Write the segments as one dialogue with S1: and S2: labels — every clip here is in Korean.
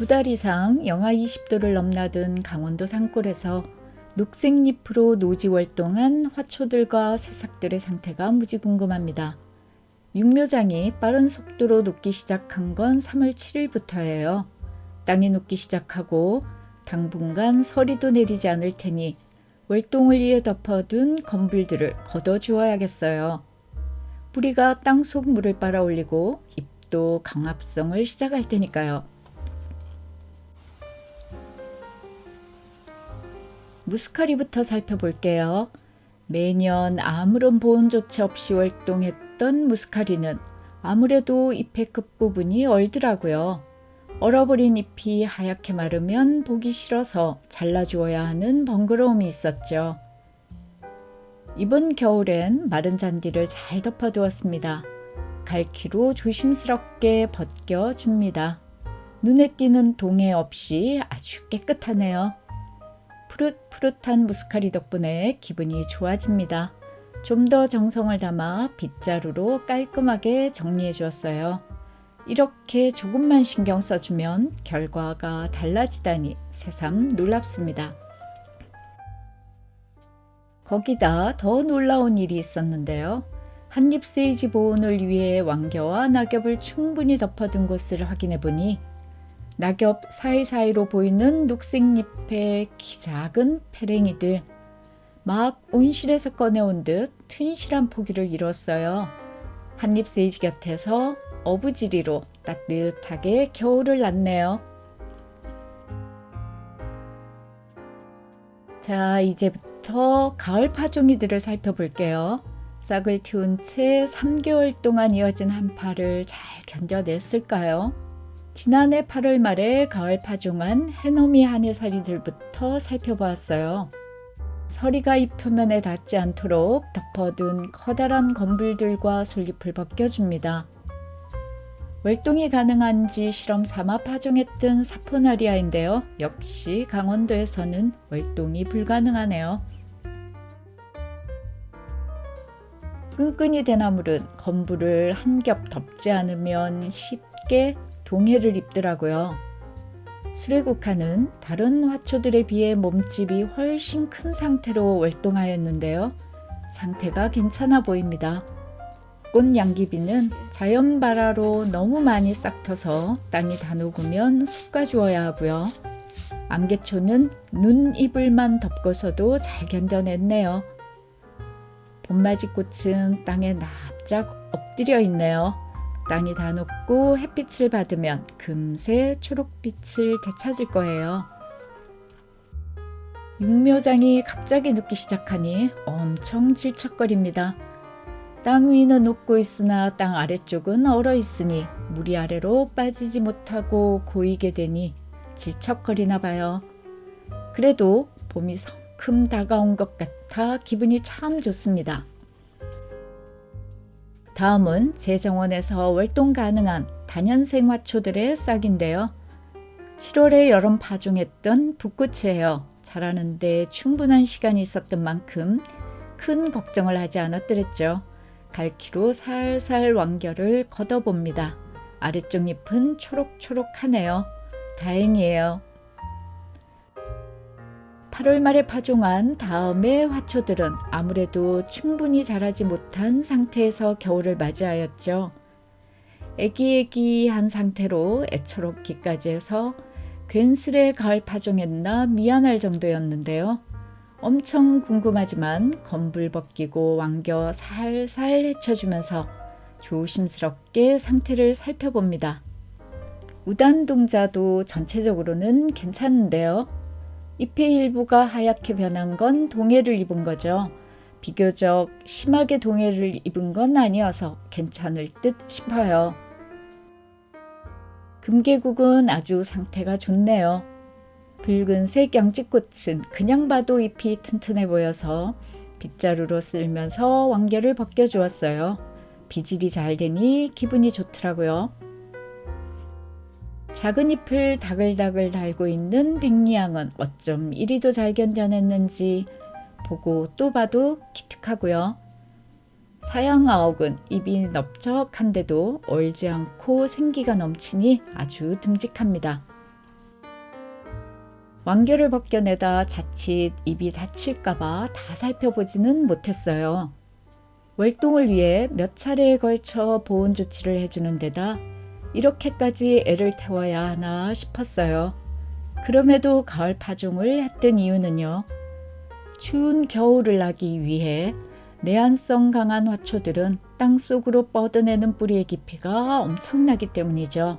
S1: 두 달 이상 영하 20도를 넘나든 강원도 산골에서 녹색잎으로 노지월동한 화초들과 새싹들의 상태가 무지 궁금합니다. 육묘장이 빠른 속도로 녹기 시작한 건 3월 7일부터예요. 땅이 녹기 시작하고 당분간 서리도 내리지 않을 테니 월동을 위해 덮어둔 건불들을 걷어 주어야겠어요. 뿌리가 땅속 물을 빨아 올리고 잎도 강합성을 시작할 테니까요. 무스카리부터 살펴볼게요. 매년 아무런 보온조차 없이 월동했던 무스카리는 아무래도 잎의 끝부분이 얼더라고요. 얼어버린 잎이 하얗게 마르면 보기 싫어서 잘라주어야 하는 번거로움이 있었죠. 이번 겨울엔 마른 잔디를 잘 덮어두었습니다. 갈퀴로 조심스럽게 벗겨줍니다. 눈에 띄는 동해 없이 아주 깨끗하네요. 푸릇푸릇한 무스카리 덕분에 기분이 좋아집니다. 좀 더 정성을 담아 빗자루로 깔끔하게 정리해 주었어요. 이렇게 조금만 신경 써주면 결과가 달라지다니 새삼 놀랍습니다. 거기다 더 놀라운 일이 있었는데요. 한입 세이지 보온을 위해 왕겨와 낙엽을 충분히 덮어둔 곳을 확인해 보니 낙엽 사이사이로 보이는 녹색잎의 키 작은 페랭이들 막 온실에서 꺼내온 듯 튼실한 포기를 이뤘어요. 한입 세이지 곁에서 어부지리로 따뜻하게 겨울을 났네요. 자, 이제부터 가을 파종이들을 살펴볼게요. 싹을 틔운 채 3개월 동안 이어진 한파를 잘 견뎌냈을까요? 지난해 8월 말에 가을 파종한 해넘이 하늘사리들부터 살펴보았어요. 서리가 잎 표면에 닿지 않도록 덮어둔 커다란 건불들과 솔잎을 벗겨줍니다. 월동이 가능한지 실험 삼아 파종했던 사포나리아인데요. 역시 강원도에서는 월동이 불가능하네요. 끈끈이 대나물은 건불을 한 겹 덮지 않으면 쉽게 동해를 입더라고요. 수레국화는 다른 화초들에 비해 몸집이 훨씬 큰 상태로 월동하였는데요. 상태가 괜찮아 보입니다. 꽃 양귀비는 자연 발화로 너무 많이 싹터서 땅이 다 녹으면 솎아 주어야 하고요. 안개초는 눈 이불만 덮고서도 잘 견뎌냈네요. 봄맞이꽃은 땅에 납작 엎드려 있네요. 땅이 다 녹고 햇빛을 받으면 금세 초록빛을 되찾을 거예요. 육묘장이 갑자기 녹기 시작하니 엄청 질척거립니다. 땅 위는 녹고 있으나 땅 아래쪽은 얼어 있으니 물이 아래로 빠지지 못하고 고이게 되니 질척거리나 봐요. 그래도 봄이 성큼 다가온 것 같아 기분이 참 좋습니다. 다음은 제 정원에서 월동 가능한 단연생 화초들의 싹인데요. 7월에 여름 파종했던 붓꽃이에요. 자라는데 충분한 시간이 있었던 만큼 큰 걱정을 하지 않았더랬죠. 갈퀴로 살살 완결을 걷어봅니다. 아래쪽 잎은 초록초록하네요. 다행이에요. 8월 말에 파종한 다음의 화초들은 아무래도 충분히 자라지 못한 상태에서 겨울을 맞이하였죠. 애기애기한 상태로 애처롭기까지 해서 괜스레 가을 파종했나 미안할 정도였는데요. 엄청 궁금하지만 건불 벗기고 왕겨 살살 헤쳐주면서 조심스럽게 상태를 살펴봅니다. 우단 동자도 전체적으로는 괜찮은데요. 잎의 일부가 하얗게 변한 건 동해를 입은 거죠. 비교적 심하게 동해를 입은 건 아니어서 괜찮을 듯 싶어요. 금계국은 아주 상태가 좋네요. 붉은색 양지꽃은 그냥 봐도 잎이 튼튼해 보여서 빗자루로 쓸면서 왕겨를 벗겨주었어요. 비질이 잘 되니 기분이 좋더라고요. 작은 잎을 다글다글 달고 있는 백리향은 어쩜 이리도 잘 견뎌냈는지 보고 또 봐도 기특하고요. 사양아옥은 입이 넓적한데도 얼지 않고 생기가 넘치니 아주 듬직합니다. 왕겨를 벗겨내다 자칫 입이 다칠까봐 다 살펴보지는 못했어요. 월동을 위해 몇 차례에 걸쳐 보온 조치를 해주는 데다 이렇게까지 애를 태워야 하나 싶었어요. 그럼에도 가을 파종을 했던 이유는요. 추운 겨울을 나기 위해 내한성 강한 화초들은 땅 속으로 뻗어내는 뿌리의 깊이가 엄청나기 때문이죠.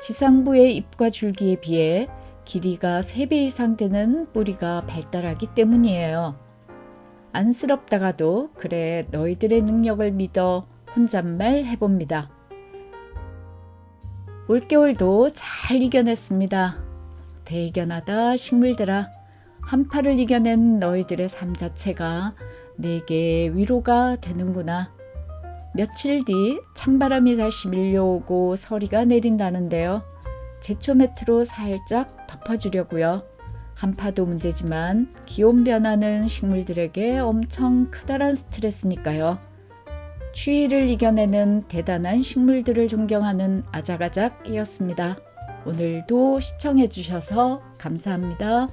S1: 지상부의 잎과 줄기에 비해 길이가 3배 이상 되는 뿌리가 발달하기 때문이에요. 안쓰럽다가도 그래 너희들의 능력을 믿어 혼잣말 해봅니다. 올겨울도 잘 이겨냈습니다. 대견하다 식물들아. 한파를 이겨낸 너희들의 삶 자체가 내게 위로가 되는구나. 며칠 뒤 찬바람이 다시 밀려오고 서리가 내린다는데요. 제초 매트로 살짝 덮어주려고요. 한파도 문제지만 기온 변화는 식물들에게 엄청 크다란 스트레스니까요. 추위를 이겨내는 대단한 식물들을 존경하는 아작아작이었습니다. 오늘도 시청해주셔서 감사합니다.